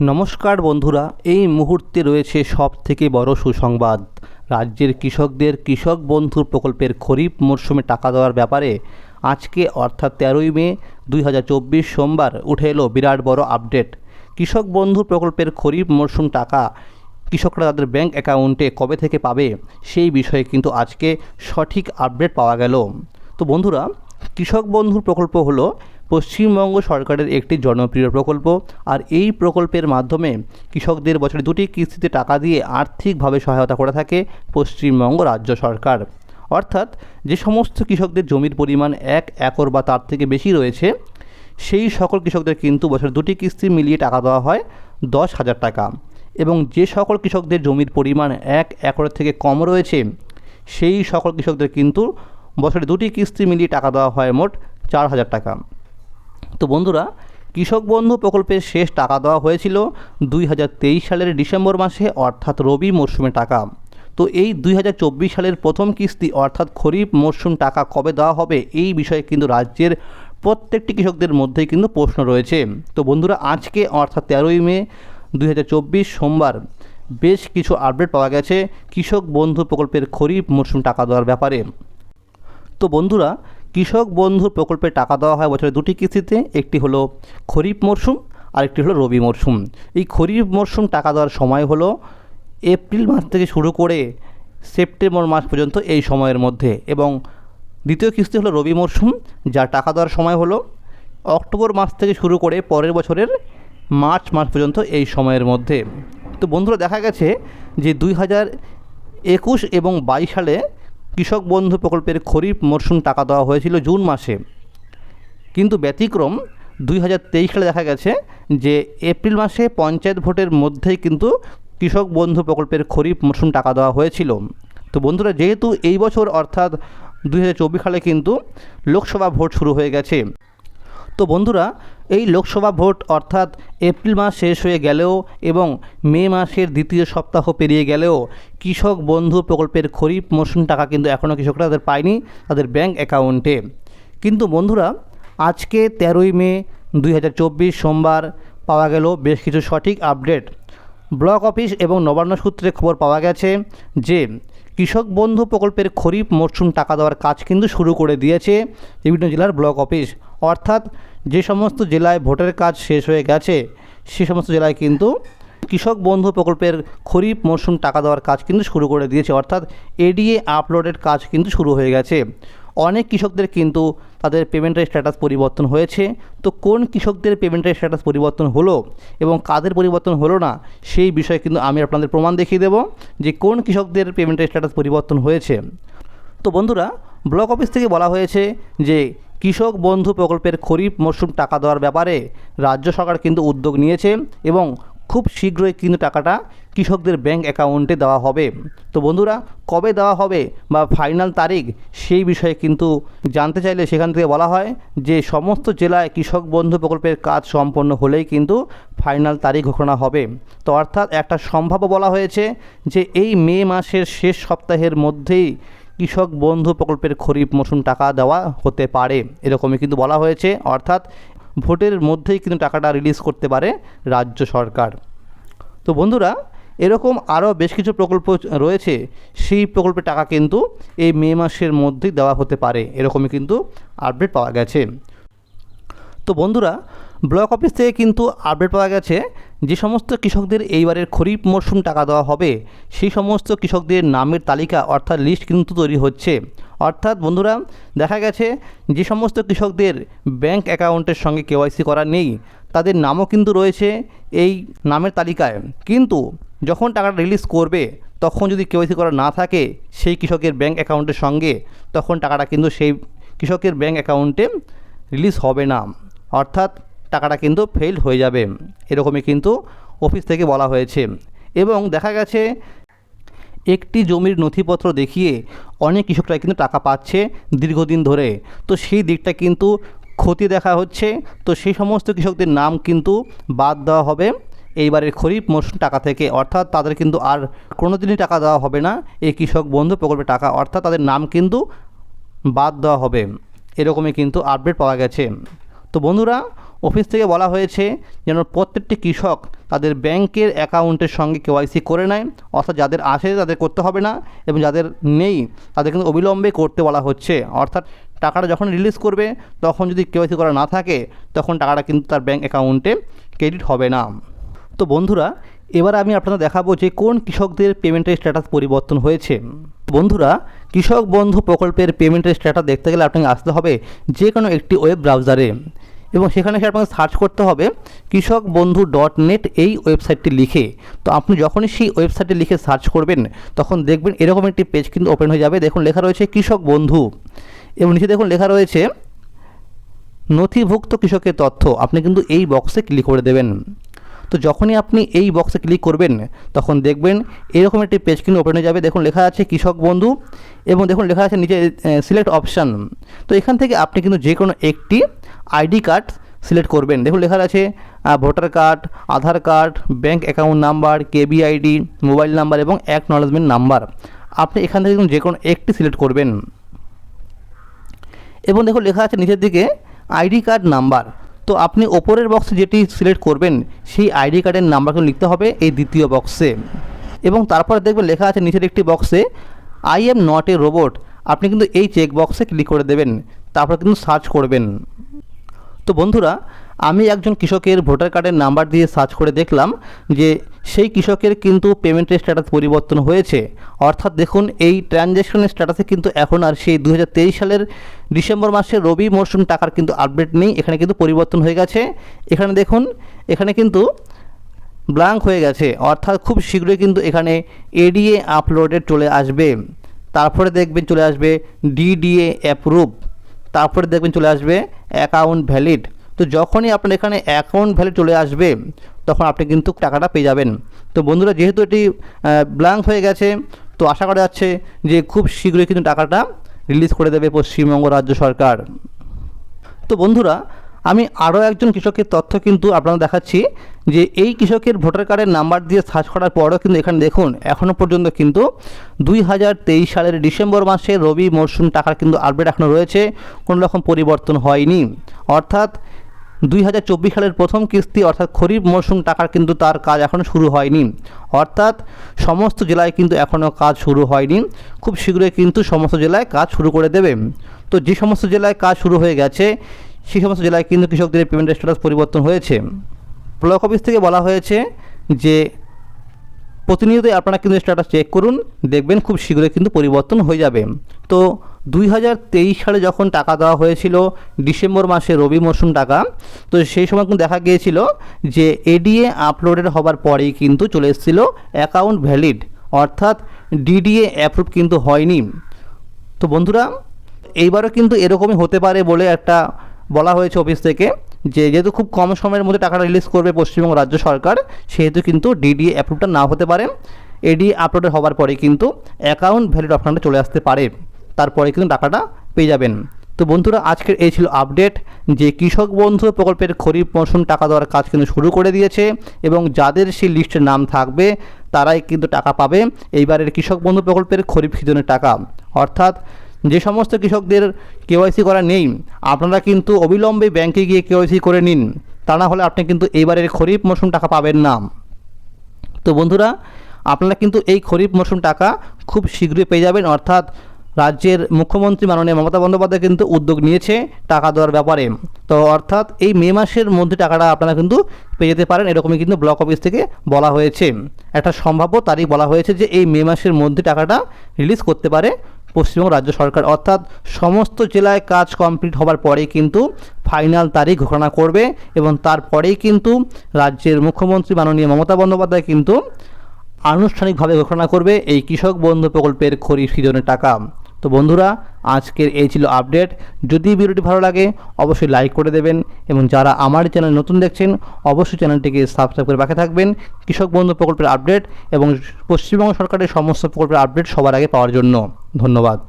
নমস্কার বন্ধুরা, এই মুহূর্তে রয়েছে সব থেকে বড় সুসংবাদ। রাজ্যের কৃষকদের কৃষক বন্ধু প্রকল্পের খরিফ মরশুমে টাকা দেওয়ার ব্যাপারে আজকে অর্থাৎ তেরোই মে দুই হাজার চব্বিশ সোমবার উঠে এলো বিরাট বড় আপডেট। কৃষক বন্ধু প্রকল্পের খরিফ মরশুম টাকা কৃষকরা তাদের ব্যাংক অ্যাকাউন্টে কবে থেকে পাবে, সেই বিষয়ে কিন্তু আজকে সঠিক আপডেট পাওয়া গেল। তো বন্ধুরা, কৃষক বন্ধু প্রকল্প হলো পশ্চিমবঙ্গ সরকারের একটি জনপ্রিয় প্রকল্প। আর এই প্রকল্পের মাধ্যমে কৃষকদের বছরে দুটি কিস্তিতে টাকা দিয়ে আর্থিকভাবে সহায়তা করে থাকে পশ্চিমবঙ্গ রাজ্য সরকার। অর্থাৎ যে সমস্ত কৃষকদের জমির পরিমাণ এক একর বা তার থেকে বেশি রয়েছে, সেই সকল কৃষকদের কিন্তু বছরে দুটি কিস্তি মিলিয়ে টাকা দেওয়া হয় দশ হাজার টাকা। এবং যে সকল কৃষকদের জমির পরিমাণ এক একরের থেকে কম রয়েছে, সেই সকল কৃষকদের কিন্তু বছরে দুটি কিস্তি মিলিয়ে টাকা দেওয়া হয় মোট চার হাজার টাকা। তো বন্ধুরা, কৃষক বন্ধু প্রকল্পের শেষ টাকা দেওয়া হয়েছিল দুই হাজার তেইশ সালের ডিসেম্বর মাসে, অর্থাৎ রবি মরশুমে টাকা। তো এই দুই হাজার চব্বিশ সালের প্রথম কিস্তি, অর্থাৎ খরিফ মরশুম টাকা কবে দেওয়া হবে, এই বিষয়ে কিন্তু রাজ্যের প্রত্যেকটি কৃষকদের মধ্যেই কিন্তু প্রশ্ন রয়েছে। তো বন্ধুরা, আজকে, অর্থাৎ তেরোই মে দুই হাজার চব্বিশ সোমবার, বেশ কিছু আপডেট পাওয়া গেছে কৃষক বন্ধু প্রকল্পের খরিফ মরশুম টাকা দেওয়ার ব্যাপারে। তো বন্ধুরা কৃষক বন্ধু প্রকল্পে টাকা দেওয়া হয় বছরে দুটি কিস্তিতে, একটি হলো খরিফ মরশুম আর একটি হলো রবি মরশুম এই খরিফ মরশুম টাকা দেওয়ার সময় হলো এপ্রিল মাস থেকে শুরু করে সেপ্টেম্বর মাস পর্যন্ত এই সময়ের মধ্যে এবং দ্বিতীয় কিস্তি হলো রবি মরশুম যা টাকা দেওয়ার সময় হলো অক্টোবর মাস থেকে শুরু করে পরের বছরের মার্চ মাস পর্যন্ত এই সময়ের মধ্যে। তো বন্ধুরা, দেখা গেছে যে দুই হাজার একুশ এবং বাইশ সালে কৃষক বন্ধু প্রকল্পের খরিফ মরশুম টাকা দেওয়া হয়েছিল জুন মাসে। কিন্তু ব্যতিক্রম দুই হাজার তেইশ সালে দেখা গেছে যে এপ্রিল মাসে পঞ্চায়েত ভোটের মধ্যেই কিন্তু কৃষক বন্ধু প্রকল্পের খরিফ মরশুম টাকা দেওয়া হয়েছিল। তো বন্ধুরা, যেহেতু এই বছর অর্থাৎ দুই হাজার চব্বিশ সালে কিন্তু লোকসভা ভোট শুরু হয়ে গেছে তো বন্ধুরা, এই লোকসভা ভোট অর্থাৎ এপ্রিল মাস শেষ হয়ে গেলেও এবং মে মাসের দ্বিতীয় সপ্তাহ পেরিয়ে গেলেও কৃষক বন্ধু প্রকল্পের খরিফ মরশুম টাকা কিন্তু এখনও কৃষকরা তাদের পায়নি তাদের ব্যাংক অ্যাকাউন্টে। কিন্তু বন্ধুরা, আজকে তেরোই মে দুই হাজার চব্বিশ সোমবার পাওয়া গেল বেশ কিছু সঠিক আপডেট। ব্লক অফিস এবং নবান্ন সূত্রে খবর পাওয়া গেছে যে কৃষক বন্ধু প্রকল্পের খরিফ মরশুম টাকা দেওয়ার কাজ কিন্তু শুরু করে দিয়েছে বিভিন্ন জেলার ব্লক অফিস। অর্থাৎ যে সমস্ত জেলায় ভোটের কাজ শেষ হয়ে গেছে, সে সমস্ত জেলায় কিন্তু কৃষক বন্ধু প্রকল্পের খরিফ মরশুম টাকা দেওয়ার কাজ কিন্তু শুরু করে দিয়েছে। অর্থাৎ এডিএ আপলোডের কাজ কিন্তু শুরু হয়ে গেছে। অনেক কৃষকদের কিন্তু তাদের পেমেন্টের স্ট্যাটাস পরিবর্তন হয়েছে। তো কোন কৃষকদের পেমেন্টের স্ট্যাটাস পরিবর্তন হলো এবং কাদের পরিবর্তন হলো না, সেই বিষয়ে কিন্তু আমি আপনাদের প্রমাণ দেখিয়ে দেবো যে কোন কৃষকদের পেমেন্টের স্ট্যাটাস পরিবর্তন হয়েছে। তো বন্ধুরা, ব্লক অফিস থেকে বলা হয়েছে যে কৃষক বন্ধু প্রকল্পের খরিফ মরশুম টাকা দেওয়ার ব্যাপারে রাজ্য সরকার কিন্তু উদ্যোগ নিয়েছে এবং খুব শীঘ্রই কিন্তু টাকাটা কৃষকদের ব্যাংক অ্যাকাউন্টে দেওয়া হবে। তো বন্ধুরা, কবে দেওয়া হবে বা ফাইনাল তারিখ সেই বিষয়ে কিন্তু জানতে চাইলে সেখান থেকে বলা হয় যে সমস্ত জেলায় কৃষক বন্ধু প্রকল্পের কাজ সম্পন্ন হলেই কিন্তু ফাইনাল তারিখ ঘোষণা হবে। তো অর্থাৎ একটা সম্ভাব্য বলা হয়েছে যে এই মে মাসের শেষ সপ্তাহের মধ্যেই কৃষক বন্ধু প্রকল্পের খরিফ মৌসুম টাকা দেওয়া হতে পারে, এরকমই কিন্তু বলা হয়েছে। অর্থাৎ ভোটের মধ্যেই কিন্তু টাকাটা রিলিজ করতে পারে রাজ্য সরকার। তো বন্ধুরা, এরকম আরও বেশ কিছু প্রকল্প রয়েছে, সেই প্রকল্পের টাকা কিন্তু এই মে মাসের মধ্যেই দেওয়া হতে পারে, এরকমই কিন্তু আপডেট পাওয়া গেছে। তো বন্ধুরা ব্লক অফিস থেকে কিন্তু আপডেট পাওয়া গেছে যে সমস্ত কৃষকদের এইবারের খরিফ মরশুম টাকা দেওয়া হবে, সেই সমস্ত কৃষকদের নামের তালিকা অর্থাৎ লিস্ট কিন্তু তৈরি হচ্ছে। অর্থাৎ বন্ধুরা, দেখা গেছে যে সমস্ত কৃষকদের ব্যাংক অ্যাকাউন্টের সঙ্গে কেওয়াইসি করা নেই, তাদের নামও কিন্তু রয়েছে এই নামের তালিকায়। কিন্তু যখন টাকাটা রিলিজ করবে, তখন যদি কেওয়াইসি করা না থাকে সেই কৃষকের ব্যাংক অ্যাকাউন্টের সঙ্গে, তখন টাকাটা কিন্তু সেই কৃষকের ব্যাংক অ্যাকাউন্টে রিলিজ হবে না। অর্থাৎ টাকাটা কিন্তু ফেল হয়ে যাবে। এরকমই কিন্তু অফিস থেকে বলা হয়েছে। এবং দেখা গেছে, একটি জমির নথিপত্র দেখিয়ে অনেক কৃষকরা কিন্তু টাকা পাচ্ছে দীর্ঘদিন ধরে। তো সেই দিকটা কিন্তু ক্ষতি দেখা হচ্ছে। তো সেই সমস্ত কৃষকদের নাম কিন্তু বাদ দেওয়া হবে। এইবারের খরিফ মরশুম টাকা থেকে। অর্থাৎ তাদের কিন্তু আর কোনো দিনই টাকা দেওয়া হবে না। এই কৃষক বন্ধু প্রকল্পের টাকা। অর্থাৎ তাদের নাম কিন্তু বাদ দেওয়া হবে। এরকমই কিন্তু আপডেট পাওয়া গেছে। তো বন্ধুরা অফিস থেকে বলা হয়েছে যেন প্রত্যেকটি কৃষক তাদের ব্যাংকের অ্যাকাউন্টের সঙ্গে কেওয়াইসি করে নেয়, অর্থাৎ যাদের আছে তাদের করতে হবে না এবং যাদের নেই তাদের কিন্তু অবিলম্বে করতে বলা হচ্ছে। অর্থাৎ টাকাটা যখন রিলিজ করবে, তখন যদি কেওয়াইসি করা না থাকে, তখন টাকাটা কিন্তু তার ব্যাংক অ্যাকাউন্টে ক্রেডিট হবে না। তো বন্ধুরা, এবার আমি আপনাদের দেখাবো যে কোন কৃষকদের পেমেন্টের স্ট্যাটাস পরিবর্তন হয়েছে। বন্ধুরা, কৃষক বন্ধু প্রকল্পের পেমেন্টের স্ট্যাটাস দেখতে গেলে আপনাকে আসতে হবে যে কোনো একটি ওয়েব ব্রাউজারে এবং সেখানে এসে আপনাকে সার্চ করতে হবে কৃষক বন্ধু ডট নেট এই ওয়েবসাইটটি লিখে। তো আপনি যখনই সেই ওয়েবসাইটটি লিখে সার্চ করবেন, তখন দেখবেন এরকম একটি পেজ কিন্তু ওপেন হয়ে যাবে। দেখুন, লেখা রয়েছে কৃষক বন্ধু এবং নিচে দেখুন, লেখা রয়েছে নথিভুক্ত কৃষকের তথ্য। আপনি কিন্তু এই বক্সে ক্লিক করে দেবেন। তো যখনই আপনি এই বক্সে ক্লিক করবেন, তখন দেখবেন এরকম একটি পেজ কিন্তু ওপেন হয়ে যাবে। দেখুন, লেখা আছে কৃষক বন্ধু এবং দেখুন, লেখা আছে নিচে সিলেক্ট অপশান তো এখান থেকে আপনি কিন্তু যে কোনো একটি আইডি কার্ড সিলেক্ট করবেন। দেখুন, লেখা আছে voter card Aadhaar card bank account number KB ID mobile number এবং অ্যাকনলেজমেন্ট নাম্বার আপনি এখান থেকে যে কোনো একটি সিলেক্ট করবেন। এবং দেখুন, লেখা আছে নিচের দিকে আইডি কার্ড নাম্বার তো আপনি ওপরের বক্সে যেটি সিলেক্ট করবেন, সেই আইডি কার্ডের নাম্বারগুলো লিখতে হবে এই দ্বিতীয় বক্সে এবং তারপরে দেখবেন লেখা আছে নিচের একটি বক্সে I am not a robot আপনি কিন্তু এই চেক বক্সে ক্লিক করে দেবেন, তারপর কিন্তু সার্চ করবেন। তো বন্ধুরা, আমি একজন কৃষকের ভোটার কার্ডের নাম্বার দিয়ে সার্চ করে দেখলাম যে সেই কৃষকের কিন্তু পেমেন্টের স্ট্যাটাস পরিবর্তন হয়েছে। অর্থাৎ দেখুন, এই ট্রানজ্যাকশনের স্ট্যাটাসে কিন্তু এখন আর সেই দু হাজার তেইশ সালের ডিসেম্বর মাসের রবি মরশুম টাকার কিন্তু আপডেট নেই, এখানে কিন্তু পরিবর্তন হয়ে গেছে। এখানে দেখুন, এখানে কিন্তু ব্ল্যাঙ্ক হয়ে গেছে। অর্থাৎ খুব শীঘ্রই কিন্তু এখানে এডিএ আপলোডেড চলে আসবে। তারপরে দেখবেন চলে আসবে ডিডিএ অ্যাপ্রুভ তারপরে দেখবেন চলে আসবে অ্যাকাউন্ট ভ্যালিড তো যখনই আপনার এখানে অ্যাকাউন্ট ভ্যালিড চলে আসবে তখন আপনি কিন্তু টাকাটা পেয়ে যাবেন। তো বন্ধুরা, যেহেতু এটি ব্ল্যাঙ্ক হয়ে গেছে, তো আশা করা যাচ্ছে যে খুব শীঘ্রই কিন্তু টাকাটা রিলিজ করে দেবে পশ্চিমবঙ্গ রাজ্য সরকার। তো বন্ধুরা, আমি আরও একজন কৃষকের তথ্য কিন্তু আপনারা দেখাচ্ছি যে এই কৃষকের ভোটার কার্ডের নাম্বার দিয়ে সার্চ করার পরেও কিন্তু এখানে দেখুন এখনও পর্যন্ত কিন্তু দুই হাজার তেইশ সালের ডিসেম্বর মাসে রবি মরশুম টাকার কিন্তু আপডেট এখনও রয়েছে, কোনো রকম পরিবর্তন হয়নি। অর্থাৎ দুই হাজার চব্বিশ সালের প্রথম কিস্তি অর্থাৎ খরিফ মরশুম টাকার কিন্তু তার কাজ এখনও শুরু হয়নি। অর্থাৎ সমস্ত জেলায় কিন্তু এখনও কাজ শুরু হয়নি। খুব শীঘ্রই কিন্তু সমস্ত জেলায় কাজ শুরু করে দেবে। তো যে সমস্ত জেলায় কাজ শুরু হয়ে গেছে সেই সমস্ত জেলায় কিন্তু কৃষকদের পেমেন্টের স্ট্যাটাস পরিবর্তন হয়েছে। ব্লক অফিস থেকে বলা হয়েছে যে প্রতিনিয়তই আপনারা কিন্তু স্ট্যাটাস চেক করুন, দেখবেন খুব শীঘ্রই কিন্তু পরিবর্তন হয়ে যাবে। তো দুই হাজার তেইশ সালে যখন টাকা দেওয়া হয়েছিল ডিসেম্বর মাসে রবি মরশুম টাকা, তো সেই সময় কিন্তু দেখা গিয়েছিল যে এডিএ আপলোডেড হবার পরেই কিন্তু চলে এসেছিল অ্যাকাউন্ট ভ্যালিড অর্থাৎ ডিডিএ অ্যাপ্রুভ কিন্তু হয়নি। তো বন্ধুরা, এইবারও কিন্তু এরকমই হতে পারে বলে একটা বলা হয়েছে অফিস থেকে যে যেহেতু খুব কম সময়ের মধ্যে টাকাটা রিলিজ করবে পশ্চিমবঙ্গ রাজ্য সরকার, সেহেতু কিন্তু ডিডিএ অ্যাপ্রুভটা না হতে পারে। এডি আপলোডেড হওয়ার পরে কিন্তু অ্যাকাউন্ট ভ্যালিড অপশানটা চলে আসতে পারে। তারপরে কিন্তু টাকাটা পেয়ে যাবেন। তো বন্ধুরা, আজকের এই ছিল আপডেট যে কৃষক বন্ধু প্রকল্পের খরিফ মৌসুম টাকা দেওয়ার কাজ কিন্তু শুরু করে দিয়েছে এবং যাদের সেই লিস্টের নাম থাকবে, তারাই কিন্তু টাকা পাবে। এইবারের কৃষক বন্ধু প্রকল্পের খরিফ সিজনের টাকা। অর্থাৎ যে সমস্ত কৃষকদের কেওয়াইসি করা নেই, আপনারা কিন্তু অবিলম্বে ব্যাংকে গিয়ে কেওয়াইসি করে নিন। তা না হলে আপনি কিন্তু এইবারের খরিফ মৌসুম টাকা পাবেন না। তো বন্ধুরা, আপনারা কিন্তু এই খরিফ মৌসুম টাকা খুব শীঘ্রই পেয়ে যাবেন। অর্থাৎ রাজ্যের মুখ্যমন্ত্রী মাননীয় মমতা বন্দ্যোপাধ্যায় কিন্তু উদ্যোগ নিয়েছে টাকা দেওয়ার ব্যাপারে। তো অর্থাৎ এই মে মাসের মধ্যে টাকাটা আপনারা কিন্তু পেয়ে যেতে পারেন, এরকমই কিন্তু ব্লক অফিস থেকে বলা হয়েছে। একটা সম্ভাব্য তারিখ বলা হয়েছে যে এই মে মাসের মধ্যে টাকাটা রিলিজ করতে পারে পশ্চিমবঙ্গ রাজ্য সরকার। অর্থাৎ সমস্ত জেলায় কাজ কমপ্লিট হবার পরেই কিন্তু ফাইনাল তারিখ ঘোষণা করবে এবং তারপরেই কিন্তু রাজ্যের মুখ্যমন্ত্রী মাননীয় মমতা বন্দ্যোপাধ্যায় কিন্তু আনুষ্ঠানিকভাবে ঘোষণা করবে এই কৃষক বন্ধু প্রকল্পের খরিফ সিজনের টাকা। তো বন্ধুরা, আজকের এই ছিল আপডেট। যদি ভিডিওটি ভালো লাগে, অবশ্যই লাইক করে দেবেন এবং যারা আমার চ্যানেল নতুন দেখছেন, অবশ্যই চ্যানেলটিকে সাবস্ক্রাইব করে রাখে থাকবেন। কৃষক বন্ধু প্রকল্পের আপডেট এবং পশ্চিমবঙ্গ সরকারের সমস্ত প্রকল্পের আপডেট সবার আগে পাওয়ার জন্য। ধন্যবাদ।